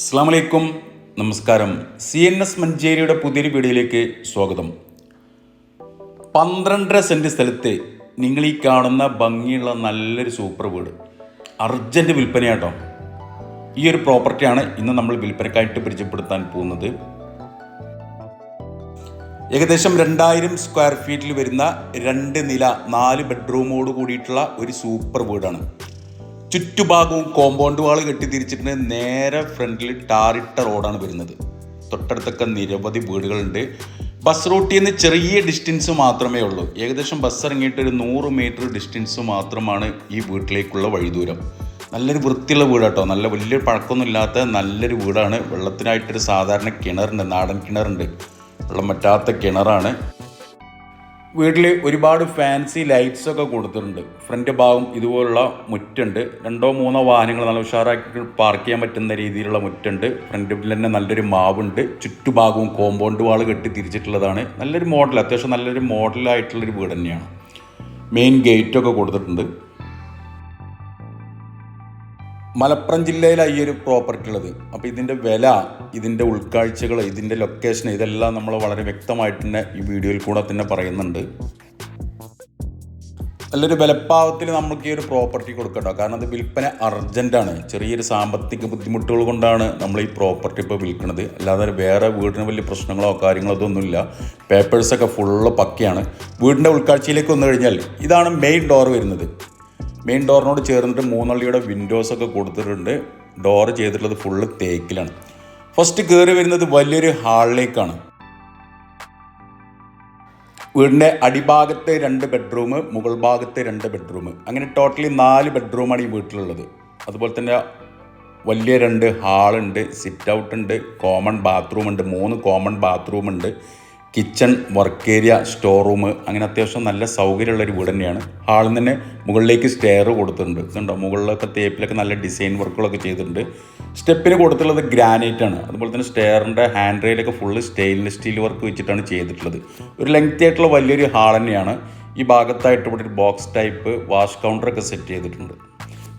അസ്സാം വലൈക്കും നമസ്കാരം. സി എൻ എസ് മഞ്ചേരിയുടെ പുതിയൊരു വീഡിയോയിലേക്ക് സ്വാഗതം. പന്ത്രണ്ടര സെന്റ് സ്ഥലത്ത് നിങ്ങൾ ഈ കാണുന്ന ഭംഗിയുള്ള നല്ലൊരു സൂപ്പർ വീട്. അർജന്റ് വിൽപ്പനയാട്ടോ. ഈ ഒരു പ്രോപ്പർട്ടിയാണ് ഇന്ന് നമ്മൾ വിൽപ്പനക്കായിട്ട് പരിചയപ്പെടുത്താൻ പോകുന്നത്. ഏകദേശം രണ്ടായിരം സ്ക്വയർ ഫീറ്റിൽ വരുന്ന രണ്ട് നില നാല് ബെഡ്റൂമോട് കൂടിയിട്ടുള്ള ഒരു സൂപ്പർ വീടാണ്. ചുറ്റുഭാഗവും കോമ്പൗണ്ട് വാൾ കെട്ടിത്തിരിച്ചിട്ട് നേരെ ഫ്രണ്ടിൽ ടാറിട്ട റോഡാണ് വരുന്നത്. തൊട്ടടുത്തൊക്കെ നിരവധി വീടുകളുണ്ട്. ബസ് റൂട്ടിൽ നിന്ന് ചെറിയ ഡിസ്റ്റൻസ് മാത്രമേ ഉള്ളൂ. ഏകദേശം ബസ് ഇറങ്ങിയിട്ട് ഒരു നൂറ് മീറ്റർ ഡിസ്റ്റൻസ് മാത്രമാണ് ഈ വീട്ടിലേക്കുള്ള വഴിദൂരം. നല്ലൊരു വൃത്തിയുള്ള വീടാട്ടോ. നല്ല വലിയ പഴക്കമൊന്നുമില്ലാത്ത നല്ലൊരു വീടാണ്. വെള്ളത്തിനായിട്ടൊരു സാധാരണ കിണറുണ്ട്. നാടൻ കിണറുണ്ട്. വെള്ളം പറ്റാത്ത കിണറാണ്. വീട്ടിൽ ഒരുപാട് ഫാൻസി ലൈറ്റ്സ് ഒക്കെ കൊടുത്തിട്ടുണ്ട്. ഫ്രണ്ട് ഭാഗം ഇതുപോലുള്ള മുറ്റുണ്ട്. രണ്ടോ മൂന്നോ വാഹനങ്ങൾ നല്ല ഉഷാറാക്കി പാർക്ക് ചെയ്യാൻ പറ്റുന്ന രീതിയിലുള്ള മുറ്റുണ്ട്. ഫ്രണ്ട് തന്നെ നല്ലൊരു മാവുണ്ട്. ചുറ്റുഭാഗവും കോമ്പൗണ്ട് വാൾ കെട്ടി തിരിച്ചിട്ടുള്ളതാണ്. നല്ലൊരു മോഡൽ അത്യാവശ്യം നല്ലൊരു മോഡലായിട്ടുള്ളൊരു വീട് തന്നെയാണ്. മെയിൻ ഗേറ്റൊക്കെ കൊടുത്തിട്ടുണ്ട്. മലപ്പുറം ജില്ലയിലാണ് ഈ ഒരു പ്രോപ്പർട്ടി ഉള്ളത്. അപ്പോൾ ഇതിന്റെ വില ഇതിന്റെ ഉൾക്കാഴ്ചകൾ ഇതിന്റെ ലൊക്കേഷൻ ഇതെല്ലാം നമ്മൾ വളരെ വ്യക്തമായിട്ട് തന്നെ ഈ വീഡിയോയിൽ കൂടെ തന്നെ പറയുന്നുണ്ട്. നല്ലൊരു വിലപ്പാവത്തിൽ നമുക്ക് ഈ ഒരു പ്രോപ്പർട്ടി കൊടുക്കട്ടോ. കാരണം അത് വിൽപ്പന അർജന്റാണ് ചെറിയൊരു സാമ്പത്തിക ബുദ്ധിമുട്ടുകൾ കൊണ്ടാണ് നമ്മൾ ഈ പ്രോപ്പർട്ടി ഇപ്പോൾ വിൽക്കുന്നത് അല്ലാതെ വേറെ വീടിന് വലിയ പ്രശ്നങ്ങളോ കാര്യങ്ങളോ അതൊന്നുമില്ല പേപ്പേഴ്സൊക്കെ ഫുള്ള് പക്കയാണ്. വീടിന്റെ ഉൾക്കാഴ്ചയിലേക്ക് വന്നു കഴിഞ്ഞാൽ ഇതാണ് മെയിൻ ഡോർ വരുന്നത്. മെയിൻ ഡോറിനോട് ചേർന്നിട്ട് മൂന്നള്ളിയുടെ വിൻഡോസ് ഒക്കെ കൊടുത്തിട്ടുണ്ട്. ഡോർ ചെയ്തിട്ടുള്ളത് ഫുള്ള് തേക്കിലാണ്. ഫസ്റ്റ് കയറി വരുന്നത് വലിയൊരു ഹാളിലേക്കാണ്. വീടിന്റെ അടിഭാഗത്തെ രണ്ട് ബെഡ്റൂം മുകൾ ഭാഗത്തെ രണ്ട് ബെഡ്റൂം അങ്ങനെ ടോട്ടലി നാല് ബെഡ്റൂമാണ് ഈ വീട്ടിലുള്ളത്. അതുപോലെ തന്നെ വലിയ രണ്ട് ഹാളുണ്ട് സിറ്റ് ഔട്ട് ഉണ്ട് കോമൺ ബാത്റൂം ഉണ്ട് മൂന്ന് കോമൺ ബാത്റൂം ഉണ്ട്. Kitchen work area store room അങ്ങനെ അത്യാവശ്യം നല്ല സൗകര്യമുള്ള ഒരു വീട് തന്നെയാണ് ഹാളിൽ തന്നെ മുകളിലേക്ക് സ്റ്റെയർ കൊടുത്തിട്ടുണ്ട്. ഇതുണ്ടോ? മുകളിലൊക്കെ തേപ്പിലൊക്കെ നല്ല ഡിസൈൻ വർക്കുകളൊക്കെ ചെയ്തിട്ടുണ്ട്. സ്റ്റെപ്പിന് കൊടുത്തിട്ടുള്ളത് ഗ്രാനൈറ്റ് ആണ്. അതുപോലെ തന്നെ സ്റ്റെയറിന്റെ ഹാൻഡ് റെയിലൊക്കെ ഫുള്ള് സ്റ്റെയിൻലെസ് സ്റ്റീൽ വർക്ക് വെച്ചിട്ടാണ് ചെയ്തിട്ടുള്ളത്. ഒരു ലെങ്തി ആയിട്ടുള്ള വലിയൊരു ഹാൾ തന്നെയാണ്. ഈ ഭാഗത്തായിട്ട് ഇവിടെ ഒരു ബോക്സ് ടൈപ്പ് വാഷ് കൗണ്ടറൊക്കെ സെറ്റ് ചെയ്തിട്ടുണ്ട്.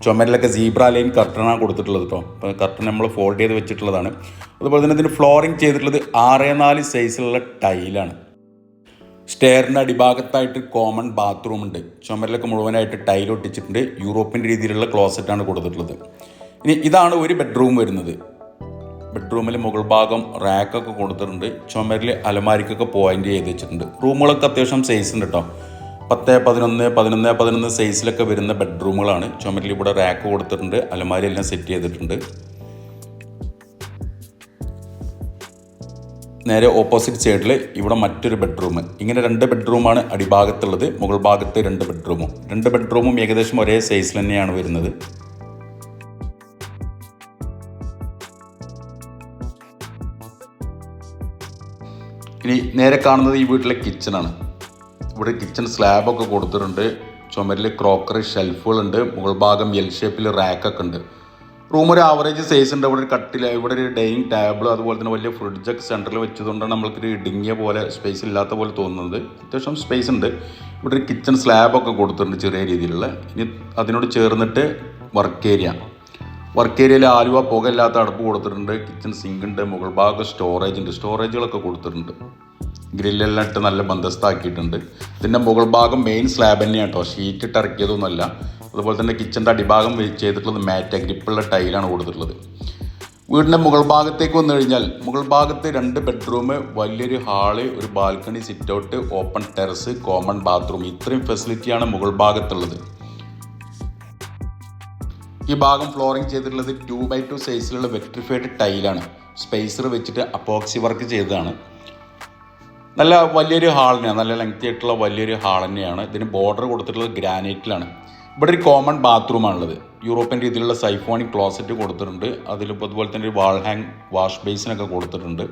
ചുമരിലൊക്കെ സീബ്ര ലൈൻ കർട്ടനാണ് കൊടുത്തിട്ടുള്ളത് കേട്ടോ അപ്പോൾ കർട്ടൻ നമ്മൾ ഫോൾഡ് ചെയ്ത് വെച്ചിട്ടുള്ളതാണ്. അതുപോലെ തന്നെ ഇതിന് ഫ്ലോറിങ് ചെയ്തിട്ടുള്ളത് ആറ് നാല് സൈസിലുള്ള ടൈലാണ് സ്റ്റെയറിന്റെ അടിഭാഗത്തായിട്ട് കോമൺ ബാത്റൂം ഉണ്ട്. ചുമരിലൊക്കെ മുഴുവനായിട്ട് ടൈൽ ഒട്ടിച്ചിട്ടുണ്ട്. യൂറോപ്യൻ രീതിയിലുള്ള ക്ലോസറ്റാണ് കൊടുത്തിട്ടുള്ളത്. ഇനി ഇതാണ് ഒരു ബെഡ്റൂം വരുന്നത്. ബെഡ്റൂമിൽ മുകൾ ഭാഗം റാക്കൊക്കെ കൊടുത്തിട്ടുണ്ട്. ചുമരിൽ അലമാരിക്കൊക്കെ പോയിന്റ് ചെയ്ത് വെച്ചിട്ടുണ്ട്. റൂമുകളൊക്കെ അത്യാവശ്യം സൈസ് ഉണ്ട് കേട്ടോ പത്ത് പതിനൊന്ന് പതിനൊന്ന് പതിനൊന്ന് സൈസിലൊക്കെ വരുന്ന ബെഡ്റൂമുകളാണ്. ചുമരിൽ ഇവിടെ റാക്ക് കൊടുത്തിട്ടുണ്ട്. അലമാരി എല്ലാം സെറ്റ് ചെയ്തിട്ടുണ്ട്. നേരെ ഓപ്പോസിറ്റ് സൈഡിൽ ഇവിടെ മറ്റൊരു ബെഡ്റൂം. ഇങ്ങനെ രണ്ട് ബെഡ്റൂമാണ് അടിഭാഗത്തുള്ളത്. മുകൾ ഭാഗത്ത് രണ്ട് ബെഡ്റൂമും. രണ്ട് ബെഡ്റൂമും ഏകദേശം ഒരേ സൈസിൽ തന്നെയാണ് വരുന്നത്. ഇനി നേരെ കാണുന്നത് ഈ വീട്ടിലെ കിച്ചണാണ് ഇവിടെ കിച്ചൺ സ്ലാബൊക്കെ കൊടുത്തിട്ടുണ്ട്. ചുമരിൽ ക്രോക്കറി ഷെൽഫുകളുണ്ട് മുകൾ ഭാഗം എൽ ഷേപ്പിൽ റാക്കൊക്കെ ഉണ്ട്. റൂം ഒരു ആവറേജ് സൈസ് ഉണ്ട്. ഇവിടെ ഒരു കട്ടിൽ ഇവിടെ ഒരു ഡൈനിങ് ടേബിൾ അതുപോലെ തന്നെ വലിയ ഫ്രിഡ്ജൊക്കെ സെന്ററിൽ വെച്ചതുകൊണ്ടാണ് നമ്മൾക്കൊരു ഇടുങ്ങിയ പോലെ സ്പേസ് ഇല്ലാത്ത പോലെ തോന്നുന്നത്. അത്യാവശ്യം സ്പേസ് ഉണ്ട്. ഇവിടെ ഒരു കിച്ചൺ സ്ലാബൊക്കെ കൊടുത്തിട്ടുണ്ട് ചെറിയ രീതിയിലുള്ള. ഇനി അതിനോട് ചേർന്നിട്ട് വർക്ക് ഏരിയ വർക്ക് ഏരിയയിൽ ആലുവ പുകയില്ലാത്ത അടുപ്പ് കൊടുത്തിട്ടുണ്ട്. കിച്ചൺ സിങ്ക് ഉണ്ട്. മുകൾ ഭാഗം സ്റ്റോറേജ് ഉണ്ട്. സ്റ്റോറേജുകളൊക്കെ കൊടുത്തിട്ടുണ്ട്. ഗ്രില്ലെല്ലാം ഇട്ട് നല്ല ബന്ധസ്ഥാക്കിയിട്ടുണ്ട് ഇതിന്റെ മുകൾ ഭാഗം മെയിൻ സ്ലാബ് തന്നെയാണ് കേട്ടോ ഷീറ്റ് ഇട്ട് ഇറക്കിയതൊന്നുമല്ല. അതുപോലെ തന്നെ കിച്ചന്റെ അടിഭാഗം ചെയ്തിട്ടുള്ളത് മാറ്റ് ഗ്രിപ്പുള്ള ടൈലാണ് കൊടുത്തിട്ടുള്ളത്. വീടിന്റെ മുകൾ ഭാഗത്തേക്ക് വന്നു കഴിഞ്ഞാൽ മുകൾ ഭാഗത്ത് രണ്ട് ബെഡ്റൂം വലിയൊരു ഹാൾ ഒരു balcony sit out open terrace common bathroom ഇത്രയും ഫെസിലിറ്റിയാണ് മുകൾ ഭാഗത്തുള്ളത്. ഈ ഭാഗം ഫ്ലോറിംഗ് ചെയ്തിട്ടുള്ളത് ടു ബൈ ടു സൈസിലുള്ള വെക്ട്രിഫൈഡ് ടൈലാണ് സ്പേസർ വെച്ചിട്ട് അപ്പോക്സി വർക്ക് ചെയ്തതാണ്. നല്ല വലിയൊരു ഹാൾ തന്നെയാണ്. നല്ല ലെങ്തി ആയിട്ടുള്ള വലിയൊരു ഹാൾ തന്നെയാണ്. ഇതിന് ബോർഡർ കൊടുത്തിട്ടുള്ളത് ഗ്രാനൈറ്റിലാണ്. ഇവിടെ ഒരു കോമൺ ബാത്റൂമാണുള്ളത് യൂറോപ്യൻ രീതിയിലുള്ള സൈഫോണിക് ക്ലോസറ്റ് കൊടുത്തിട്ടുണ്ട്. അതിലിപ്പോൾ അതുപോലെ തന്നെ ഒരു വാൾ ഹാങ് വാഷ് ബേസിനൊക്കെ കൊടുത്തിട്ടുണ്ട്.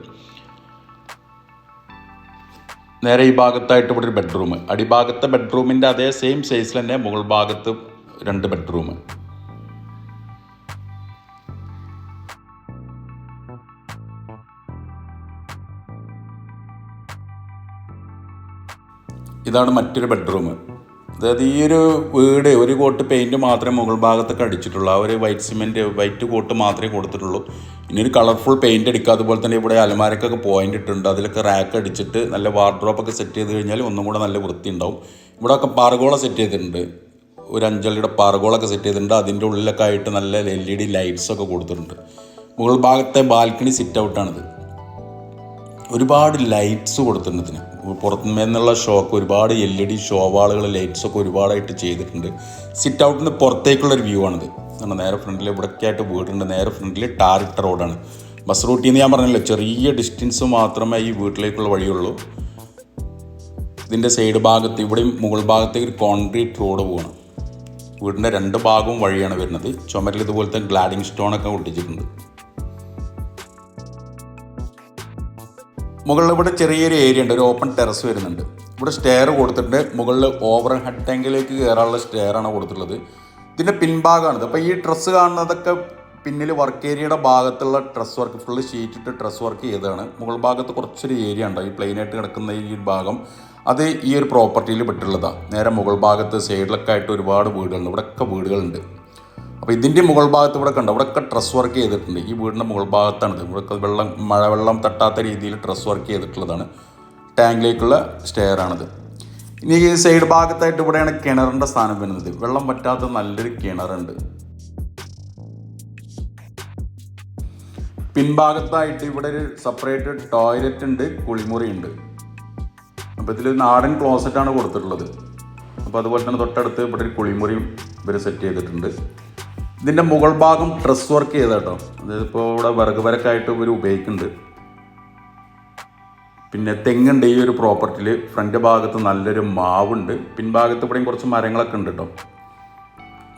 നേരെ ഈ ഭാഗത്തായിട്ട് ഇവിടെ ഒരു ബെഡ്റൂം അടിഭാഗത്തെ ബെഡ്റൂമിന്റെ അതേ സെയിം സൈസിൽ തന്നെ മുകൾ ഭാഗത്ത് രണ്ട് ബെഡ്റൂം ഇതാണ് മറ്റൊരു ബെഡ്റൂം അതായത് ഈ ഒരു വീട് ഒരു കോട്ട് പെയിന്റ് മാത്രമേ മുകൾ ഭാഗത്തൊക്കെ അടിച്ചിട്ടുള്ളൂ. ആ ഒരു വൈറ്റ് സിമെന്റ് വൈറ്റ് കോട്ട് മാത്രമേ കൊടുത്തിട്ടുള്ളൂ. ഇനി ഒരു കളർഫുൾ പെയിന്റ് അടിക്കുക അതുപോലെ തന്നെ ഇവിടെ അലമാരക്കൊക്കെ പോയിന്റ് ഇട്ടുണ്ട്. അതിലൊക്കെ റാക്ക് അടിച്ചിട്ട് നല്ല വാർഡ്രോപ്പൊക്കെ സെറ്റ് ചെയ്ത് കഴിഞ്ഞാൽ ഒന്നും കൂടെ നല്ല വൃത്തി ഉണ്ടാവും ഇവിടെ ഒക്കെ പാറഗോള സെറ്റ് ചെയ്തിട്ടുണ്ട്. ഒരു അഞ്ചളിയുടെ പാറഗോളൊക്കെ സെറ്റ് ചെയ്തിട്ടുണ്ട്. അതിന്റെ ഉള്ളിലൊക്കെ ആയിട്ട് നല്ല എൽ ഇ ഡി ലൈറ്റ്സൊക്കെ കൊടുത്തിട്ടുണ്ട്. മുകൾ ഭാഗത്തെ ബാൽക്കണി സിറ്റ് ഔട്ടാണിത് ഒരുപാട് ലൈറ്റ്സ് കൊടുത്തിട്ടുണ്ട് ഇതിന്. പുറത്തുനിന്നുള്ള ഷോക്ക് ഒരുപാട് എൽ ഇ ഡി ഷോവാളുകൾ ലൈറ്റ്സൊക്കെ ഒരുപാടായിട്ട് ചെയ്തിട്ടുണ്ട്. സിറ്റ് ഔട്ടിൽ നിന്ന് പുറത്തേക്കുള്ള ഒരു വ്യൂ ആണിത്. കാരണം നേരെ ഫ്രണ്ടിൽ ഇവിടൊക്കെ ആയിട്ട് വീടുണ്ട്. നേരെ ഫ്രണ്ടിൽ ടാറിട്ട റോഡാണ് ബസ് റൂട്ടിൽ നിന്ന് ഞാൻ പറഞ്ഞല്ലോ ചെറിയ ഡിസ്റ്റൻസ് മാത്രമേ ഈ വീട്ടിലേക്കുള്ള വഴിയുള്ളൂ. ഇതിന്റെ സൈഡ് ഭാഗത്ത് ഇവിടെയും മുകൾ ഭാഗത്തേക്ക് ഒരു കോൺക്രീറ്റ് റോഡ് പോകണം വീടിന്റെ രണ്ട് ഭാഗവും വഴിയാണ് വരുന്നത്. ചുമരിൽ ഇതുപോലത്തെ ഗ്ലാഡിങ് സ്റ്റോണൊക്കെ ഒട്ടിച്ചിട്ടുണ്ട്. മുകളിൽ ഇവിടെ ചെറിയൊരു ഏരിയ ഉണ്ട്. ഒരു ഓപ്പൺ ടെറസ് വരുന്നുണ്ട്. ഇവിടെ സ്റ്റെയർ കൊടുത്തിട്ടുണ്ട്. മുകളിൽ ഓവർ ഹെഡ് ടാങ്കിലേക്ക് കയറാനുള്ള സ്റ്റെയറാണ് കൊടുത്തിട്ടുള്ളത്. ഇതിന്റെ പിൻഭാഗമാണിത്. അപ്പോൾ ഈ ഡ്രസ്സ് കാണുന്നതൊക്കെ പിന്നിൽ വർക്ക് ഏരിയയുടെ ഭാഗത്തുള്ള ഡ്രസ് വർക്ക് ഫുള്ള് ഷീറ്റിട്ട് ഡ്രസ് വർക്ക് ചെയ്തതാണ്. മുകൾ ഭാഗത്ത് കുറച്ചൊരു ഏരിയ ഉണ്ട്. ഈ പ്ലെയിനായിട്ട് കിടക്കുന്ന ഈ ഭാഗം. അത് ഈ ഒരു പ്രോപ്പർട്ടിയിൽ പെട്ടുള്ളതാണ് നേരെ മുകൾ ഭാഗത്ത് സൈഡിലൊക്കെ ആയിട്ട് ഒരുപാട് വീടുകളുണ്ട്. ഇവിടെയൊക്കെ വീടുകളുണ്ട്. അപ്പോൾ ഇതിന്റെ മുകൾ ഭാഗത്ത് ഇവിടെ കണ്ടോ? ഇവിടെയൊക്കെ ഡ്രസ് വർക്ക് ചെയ്തിട്ടുണ്ട്. ഈ വീടിന്റെ മുകൾ ഭാഗത്താണ് ഇത് ഇവിടെയൊക്കെ വെള്ളം മഴവെള്ളം തട്ടാത്ത രീതിയിൽ ഡ്രസ് വർക്ക് ചെയ്തിട്ടുള്ളതാണ്. ടാങ്കിലേക്കുള്ള സ്റ്റെയർ ആണിത്. ഇനി ഈ സൈഡ് ഭാഗത്തായിട്ട് ഇവിടെയാണ് കിണറിന്റെ സ്ഥാനം വരുന്നത്. വെള്ളം പറ്റാത്ത നല്ലൊരു കിണറുണ്ട്. പിൻഭാഗത്തായിട്ട് ഇവിടെ ഒരു സെപ്പറേറ്റ് ടോയ്ലറ്റ് ഉണ്ട് കുളിമുറി ഉണ്ട് അപ്പോൾ ഇതിൽ നാടൻ ക്ലോസറ്റാണ് കൊടുത്തിട്ടുള്ളത്. അപ്പോൾ അതുപോലെ തന്നെ തൊട്ടടുത്ത് ഇവിടെ ഒരു കുളിമുറിയും ഇവർ സെറ്റ് ചെയ്തിട്ടുണ്ട്. ഇതിന്റെ മുകൾ ഭാഗം ഡ്രസ് വർക്ക് ചെയ്ത കേട്ടോ അതായത് ഇപ്പോൾ ഇവിടെ വിറക് വരക്കായിട്ട് ഇവർ ഉപയോഗിക്കുന്നുണ്ട്. പിന്നെ തെങ്ങുണ്ട് ഈ ഒരു പ്രോപ്പർട്ടിയിൽ ഫ്രണ്ട് ഭാഗത്ത് നല്ലൊരു മാവുണ്ട്. പിൻഭാഗത്ത് ഇവിടെയും കുറച്ച് മരങ്ങളൊക്കെ ഉണ്ട് കേട്ടോ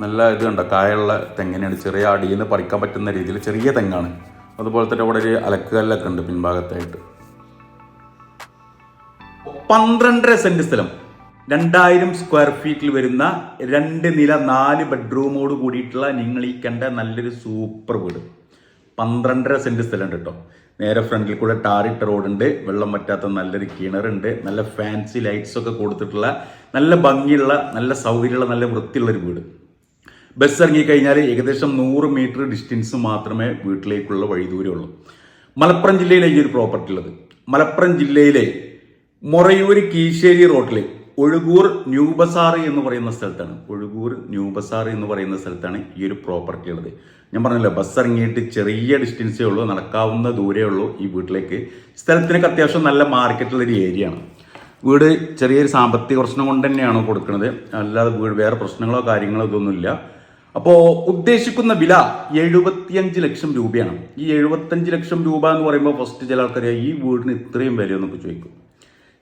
നല്ല ഇത് കണ്ടോ? കായുള്ള തെങ്ങിനാണ് ചെറിയ അടിയിൽ നിന്ന് പറിക്കാൻ പറ്റുന്ന രീതിയിൽ ചെറിയ തെങ്ങാണ്. അതുപോലെ തന്നെ ഇവിടെ ഒരു അലക്കുകല്ലൊക്കെ ഉണ്ട് പിൻഭാഗത്തായിട്ട്. പന്ത്രണ്ടര സെന്റ് സ്ഥലം. രണ്ടായിരം സ്ക്വയർ ഫീറ്റിൽ വരുന്ന രണ്ട് നില നാല് ബെഡ്റൂമോട് കൂടിയിട്ടുള്ള നിങ്ങൾ ഈ കണ്ട നല്ലൊരു സൂപ്പർ വീട്. പന്ത്രണ്ടര സെന്റ് സ്ഥലം ഉണ്ട് കേട്ടോ നേരെ ഫ്രണ്ടിൽ കൂടെ ടാറിട്ട ഉണ്ട്. വെള്ളം പറ്റാത്ത നല്ലൊരു കിണറുണ്ട് നല്ല ഫാൻസി ലൈറ്റ്സ് ഒക്കെ കൊടുത്തിട്ടുള്ള നല്ല ഭംഗിയുള്ള നല്ല സൗകര്യമുള്ള നല്ല വൃത്തിയുള്ള ഒരു വീട് ബസ് ഇറങ്ങിക്കഴിഞ്ഞാൽ ഏകദേശം നൂറ് മീറ്റർ ഡിസ്റ്റൻസ് മാത്രമേ വീട്ടിലേക്കുള്ള വഴി ദൂരമുള്ളൂ മലപ്പുറം ജില്ലയിലെ ഈ ഒരു പ്രോപ്പർട്ടി ഉള്ളത്. മലപ്പുറം ജില്ലയിലെ മൊറയൂര് കീശ്ശേരി റോട്ടിൽ ഒഴുകൂർ ന്യൂ ബസാർ എന്ന് പറയുന്ന സ്ഥലത്താണ്. ഒഴുകൂർ ന്യൂ ബസാർ എന്ന് പറയുന്ന സ്ഥലത്താണ് ഈ ഒരു പ്രോപ്പർട്ടി ഉള്ളത്. ഞാൻ പറഞ്ഞല്ലോ ബസ് ഇറങ്ങിയിട്ട് ചെറിയ ഡിസ്റ്റൻസേ ഉള്ളൂ നടക്കാവുന്ന ദൂരേ ഉള്ളൂ ഈ വീട്ടിലേക്ക്. സ്ഥലത്തിനൊക്കെ അത്യാവശ്യം നല്ല മാർക്കറ്റുള്ളൊരു ഏരിയ ആണ്. വീട് ചെറിയൊരു സാമ്പത്തിക പ്രശ്നം കൊണ്ട് തന്നെയാണ് കൊടുക്കുന്നത് അല്ലാതെ വീട് വേറെ പ്രശ്നങ്ങളോ കാര്യങ്ങളോ ഇതൊന്നുമില്ല. അപ്പോൾ ഉദ്ദേശിക്കുന്ന വില എഴുപത്തിയഞ്ച് ലക്ഷം രൂപയാണ്. ഈ എഴുപത്തഞ്ച് ലക്ഷം രൂപ എന്ന് പറയുമ്പോൾ ഫസ്റ്റ് ചില ആൾക്കാർ ഈ വീടിന് ഇത്രയും വില എന്നൊക്കെ ചോദിക്കും.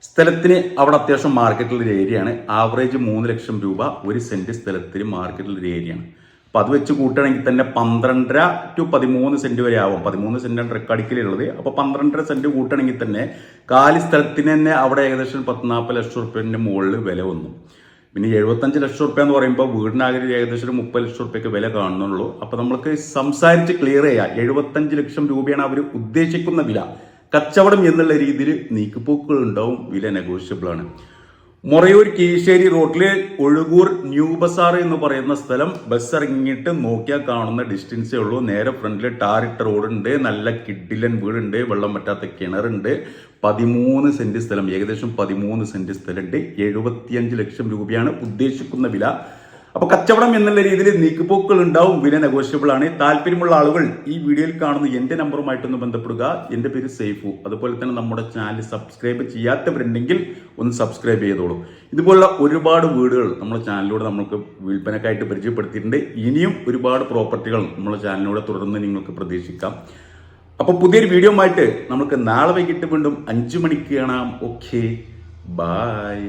സ്ഥലത്തിന് അവിടെ അത്യാവശ്യം മാർക്കറ്റിൽ ഒരു ഏരിയയാണ് ആവറേജ് മൂന്ന് ലക്ഷം രൂപ ഒരു സെന്റ് സ്ഥലത്തിന് മാർക്കറ്റിൽ ഒരു ഏരിയയാണ് അപ്പോൾ അത് വെച്ച് കൂട്ടുകയാണെങ്കിൽ തന്നെ പന്ത്രണ്ടര ടു പതിമൂന്ന് സെന്റ് വരെ ആവും. പതിമൂന്ന് സെന്റാണ് റെക്കടിക്കലുള്ളത് അപ്പോൾ പന്ത്രണ്ടര സെന്റ് കൂട്ടുകയാണെങ്കിൽ തന്നെ കാലി സ്ഥലത്തിന് തന്നെ അവിടെ ഏകദേശം പത്ത് നാൽപ്പത് ലക്ഷം റുപ്യന്റെ മുകളിൽ വില വന്നു. പിന്നെ എഴുപത്തഞ്ച് ലക്ഷം റുപ്യ എന്ന് പറയുമ്പോൾ വീടിനാകെ ഏകദേശം ഒരു മുപ്പത് ലക്ഷം റുപ്യക്ക് വില കാണുന്നുള്ളൂ. അപ്പോൾ നമ്മൾക്ക് സംസാരിച്ച് ക്ലിയർ ചെയ്യാം. എഴുപത്തഞ്ച് ലക്ഷം രൂപയാണ് അവർ ഉദ്ദേശിക്കുന്ന വില. കച്ചവടം എന്നുള്ള രീതിയിൽ നീക്കുപോക്കുകൾ ഉണ്ടാവും വില നെഗോഷ്യബിൾ ആണ്. മൊറയൂർ കീശ്ശേരി റോഡിലെ ഒഴുകൂർ ന്യൂ ബസാർ എന്ന് പറയുന്ന സ്ഥലം ബസ് ഇറങ്ങിയിട്ട് നോക്കിയാൽ കാണുന്ന ഡിസ്റ്റൻസേ ഉള്ളൂ. നേരെ ഫ്രണ്ടിൽ ടാറിട്ട റോഡുണ്ട് നല്ല കിഡിലൻ വീടുണ്ട്. വെള്ളം പറ്റാത്ത കിണറുണ്ട്. പതിമൂന്ന് സെന്റ് സ്ഥലം. ഏകദേശം പതിമൂന്ന് സെന്റ് സ്ഥലമുണ്ട്. എഴുപത്തിയഞ്ച് ലക്ഷം രൂപയാണ് ഉദ്ദേശിക്കുന്ന വില. അപ്പൊ കച്ചവടം എന്നുള്ള രീതിയിൽ നീക്കുപോക്കുകൾ ഉണ്ടാവും വില നെഗോഷ്യബിൾ ആണ്. താല്പര്യമുള്ള ആളുകൾ ഈ വീഡിയോയിൽ കാണുന്ന എന്റെ നമ്പറുമായിട്ടൊന്ന് ബന്ധപ്പെടുക. എന്റെ പേര് സേഫു. അതുപോലെ തന്നെ നമ്മുടെ ചാനൽ സബ്സ്ക്രൈബ് ചെയ്യാത്തവരുണ്ടെങ്കിൽ ഒന്ന് സബ്സ്ക്രൈബ് ചെയ്തോളൂ. ഇതുപോലുള്ള ഒരുപാട് വീടുകൾ നമ്മുടെ ചാനലിലൂടെ നമ്മൾക്ക് വിൽപ്പനക്കായിട്ട് പരിചയപ്പെടുത്തിയിട്ടുണ്ട്. ഇനിയും ഒരുപാട് പ്രോപ്പർട്ടികൾ നമ്മുടെ ചാനലിലൂടെ തുടർന്ന് നിങ്ങൾക്ക് പ്രതീക്ഷിക്കാം. അപ്പോൾ പുതിയൊരു വീഡിയോ ആയിട്ട് നമുക്ക് നാളെ വൈകിട്ട് വീണ്ടും അഞ്ചു മണിക്ക് കാണാം ഓക്കെ ബായ്